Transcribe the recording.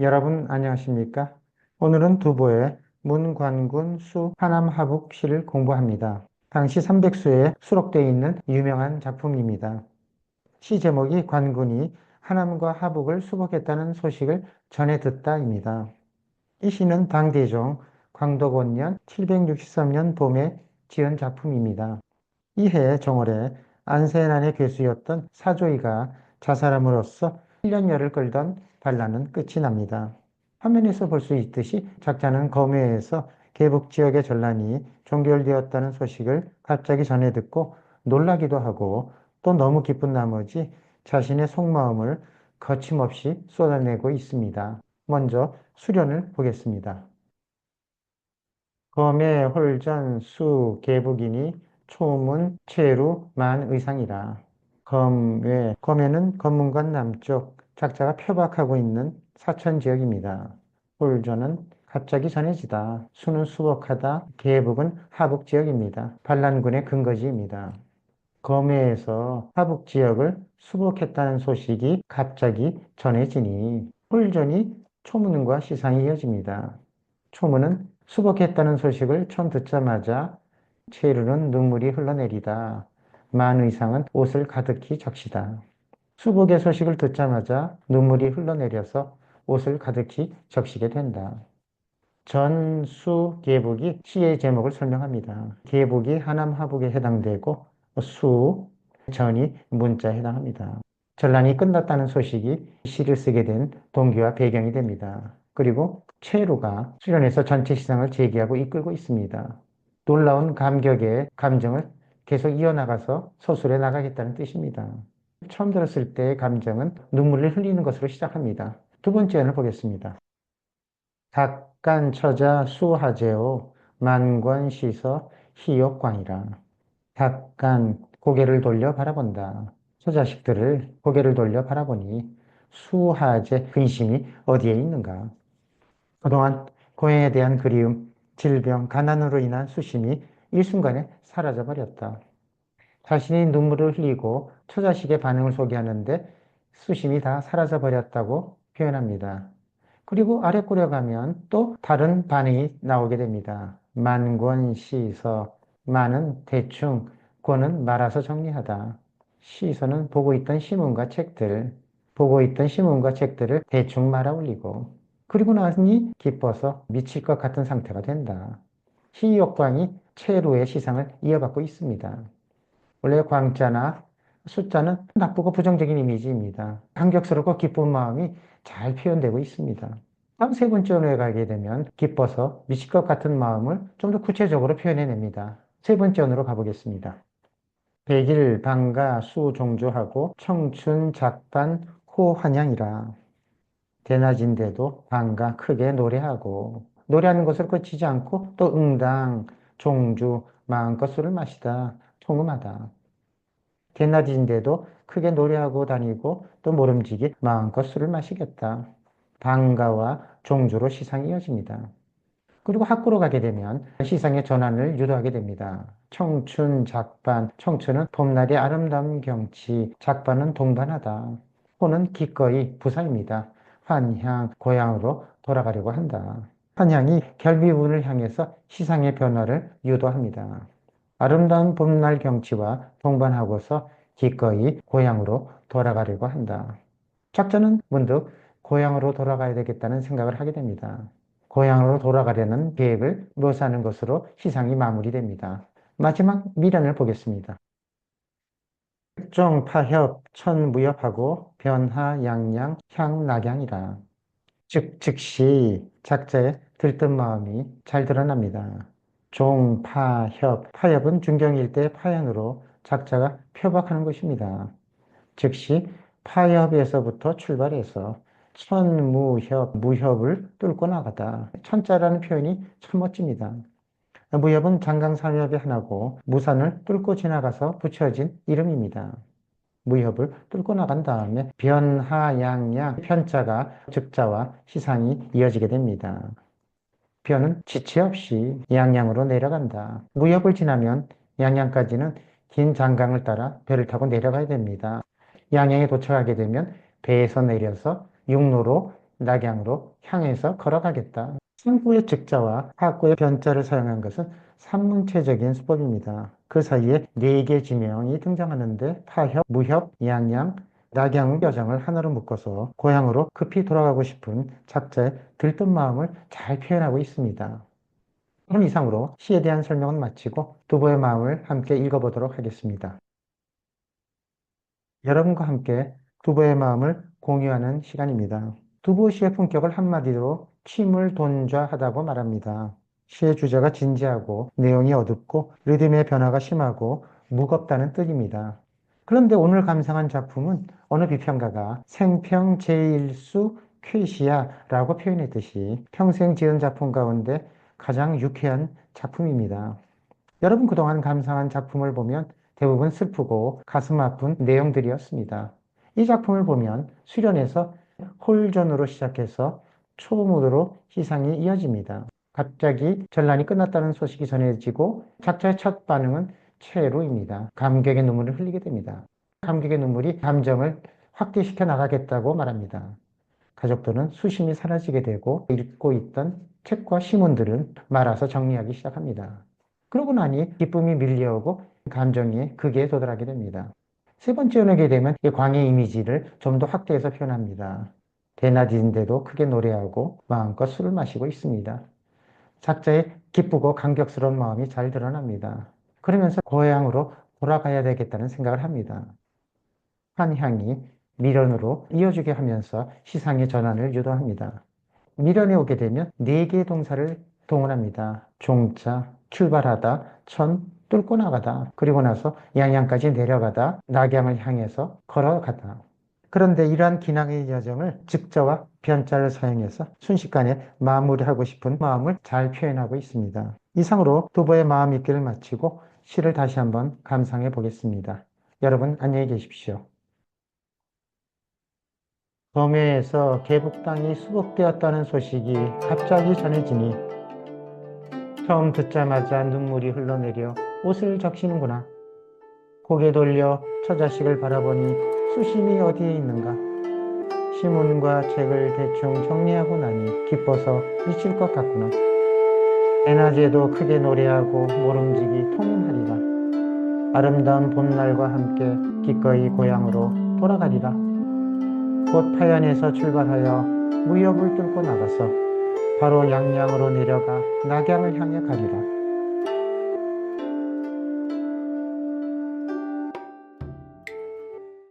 여러분 안녕하십니까? 오늘은 두보의 문관군 수 하남 하북 시를 공부합니다. 당시 300수에 수록되어 있는 유명한 작품입니다. 시 제목이 관군이 하남과 하북을 수복했다는 소식을 전해 듣다입니다. 이 시는 당대종 광덕원년 763년 봄에 지은 작품입니다. 이해 정월에 안세난의 괴수였던 사조이가 자살함으로써 1년여를 끌던 반란은 끝이 납니다. 화면에서 볼 수 있듯이 작자는 검해에서 계북 지역의 전란이 종결되었다는 소식을 갑자기 전해 듣고 놀라기도 하고 또 너무 기쁜 나머지 자신의 속마음을 거침없이 쏟아내고 있습니다. 먼저 수련을 보겠습니다. 검의 홀전 수 계북이니 초문 최루 만 의상이라. 검외 검에는 검문관 남쪽 작자가 표박하고 있는 사천 지역입니다. 홀전은 갑자기 전해지다. 수는 수복하다. 계북은 하북 지역입니다. 반란군의 근거지입니다. 검해에서 하북 지역을 수복했다는 소식이 갑자기 전해지니 홀전이 초문과 시상이 이어집니다. 초문은 수복했다는 소식을 처음 듣자마자 체르는 눈물이 흘러내리다. 만 의상은 옷을 가득히 적시다. 수복의 소식을 듣자마자 눈물이 흘러내려서 옷을 가득히 적시게 된다. 전수 계북이 시의 제목을 설명합니다. 계북이 하남 하북에 해당되고 수 전이 문자에 해당합니다. 전란이 끝났다는 소식이 시를 쓰게 된 동기와 배경이 됩니다. 그리고 최루가 수련해서 전체 시상을 제기하고 이끌고 있습니다. 놀라운 감격의 감정을 계속 이어나가서 소설에 나가겠다는 뜻입니다. 처음 들었을 때의 감정은 눈물을 흘리는 것으로 시작합니다. 두 번째 연을 보겠습니다. 각간 처자 수하제오 만권 시서 희욕광이라. 각간 고개를 돌려 바라본다. 소자식들을 고개를 돌려 바라보니 수하제 근심이 어디에 있는가. 그동안 고향에 대한 그리움, 질병, 가난으로 인한 수심이 일순간에 사라져버렸다. 자신이 눈물을 흘리고 처자식의 반응을 소개하는데 수심이 다 사라져 버렸다고 표현합니다. 그리고 아래 꾸려가면 또 다른 반응이 나오게 됩니다. 만권 시서, 만은 대충, 권은 말아서 정리하다. 시서는 보고 있던 신문과 책들, 보고 있던 신문과 책들을 대충 말아 올리고, 그리고 나니 기뻐서 미칠 것 같은 상태가 된다. 희역광이 최루의 시상을 이어받고 있습니다. 원래 광자나 숫자는 나쁘고 부정적인 이미지입니다. 감격스럽고 기쁜 마음이 잘 표현되고 있습니다. 다음 세 번째 언어에 가게 되면 기뻐서 미칠 것 같은 마음을 좀 더 구체적으로 표현해냅니다. 세 번째 언어로 가보겠습니다. 백일 방가 수종조하고 청춘 작반 호환양이라 대낮인데도 방가 크게 노래하고 노래하는 것을 그치지 않고 또 응당 종주 마음껏 술을 마시다 통음하다 대낮인데도 크게 노래하고 다니고 또 모름지기 마음껏 술을 마시겠다 방가와 종주로 시상이 이어집니다. 그리고 학구로 가게 되면 시상의 전환을 유도하게 됩니다. 청춘, 작반, 청춘은 봄날의 아름다운 경치, 작반은 동반하다. 호는 기꺼이 부사입니다. 환향, 고향으로 돌아가려고 한다. 환향이 결비운을 향해서 시상의 변화를 유도합니다. 아름다운 봄날 경치와 동반하고서 기꺼이 고향으로 돌아가려고 한다. 작자는 문득 고향으로 돌아가야 되겠다는 생각을 하게 됩니다. 고향으로 돌아가려는 계획을 묘사하는 것으로 시상이 마무리됩니다. 마지막 미련을 보겠습니다. 특정 파협, 천무협하고 변화, 양양, 향 낙양이라. 즉, 즉시 작자의 들뜬 마음이 잘 드러납니다. 종, 파, 협, 파협은 중경 일대의 파연으로 작자가 표박하는 것입니다. 즉시 파협에서부터 출발해서 천무협, 무협을 뚫고 나가다. 천자라는 표현이 참 멋집니다. 무협은 장강삼협의 하나고 무산을 뚫고 지나가서 붙여진 이름입니다. 무협을 뚫고 나간 다음에 변하양양 편자가 즉자와 시상이 이어지게 됩니다. 변은 지체 없이 양양으로 내려간다. 무협을 지나면 양양까지는 긴 장강을 따라 배를 타고 내려가야 됩니다. 양양에 도착하게 되면 배에서 내려서 육로로 낙양으로 향해서 걸어가겠다. 승구의 즉자와 학구의 변자를 사용한 것은 산문체적인 수법입니다. 그 사이에 네개 지명이 등장하는데 파협, 무협, 양양, 낙양 여정을 하나로 묶어서 고향으로 급히 돌아가고 싶은 작자의 들뜬 마음을 잘 표현하고 있습니다. 그럼 이상으로 시에 대한 설명은 마치고 두보의 마음을 함께 읽어보도록 하겠습니다. 여러분과 함께 두보의 마음을 공유하는 시간입니다. 두보 시의 품격을 한마디로 취물돈좌하다고 말합니다. 시의 주제가 진지하고 내용이 어둡고 리듬의 변화가 심하고 무겁다는 뜻입니다. 그런데 오늘 감상한 작품은 어느 비평가가 생평 제1수 쾌시야라고 표현했듯이 평생 지은 작품 가운데 가장 유쾌한 작품입니다. 여러분 그동안 감상한 작품을 보면 대부분 슬프고 가슴 아픈 내용들이었습니다. 이 작품을 보면 수련에서 홀전으로 시작해서 초무드로 시상이 이어집니다. 갑자기 전란이 끝났다는 소식이 전해지고 작자의 첫 반응은 최루입니다. 감격의 눈물을 흘리게 됩니다. 감격의 눈물이 감정을 확대시켜 나가겠다고 말합니다. 가족들은 수심이 사라지게 되고 읽고 있던 책과 신문들은 말아서 정리하기 시작합니다. 그러고 나니 기쁨이 밀려오고 감정이 극에 도달하게 됩니다. 세 번째 연역에 되면 이 광해 이미지를 좀 더 확대해서 표현합니다. 대낮인데도 크게 노래하고 마음껏 술을 마시고 있습니다. 작자의 기쁘고 감격스러운 마음이 잘 드러납니다. 그러면서 고향으로 돌아가야 되겠다는 생각을 합니다. 한향이 미련으로 이어주게 하면서 시상의 전환을 유도합니다. 미련에 오게 되면 네 개의 동사를 동원합니다. 종자, 출발하다, 천, 뚫고 나가다, 그리고 나서 양양까지 내려가다, 낙양을 향해서 걸어가다. 그런데 이러한 기낭의 여정을 즉자와 변자를 사용해서 순식간에 마무리하고 싶은 마음을 잘 표현하고 있습니다. 이상으로 두보의 마음 읽기를 마치고 시를 다시 한번 감상해 보겠습니다. 여러분 안녕히 계십시오. 범해에서 개북 땅이 수복되었다는 소식이 갑자기 전해지니 처음 듣자마자 눈물이 흘러내려 옷을 적시는구나. 고개 돌려 처자식을 바라보니 수심이 어디에 있는가. 시문과 책을 대충 정리하고 나니 기뻐서 미칠 것 같구나. 대낮에도 크게 노래하고 모름지기 통인하리라. 아름다운 봄날과 함께 기꺼이 고향으로 돌아가리라. 곧 파연에서 출발하여 무역을 뚫고 나가서 바로 양양으로 내려가 낙양을 향해 가리라.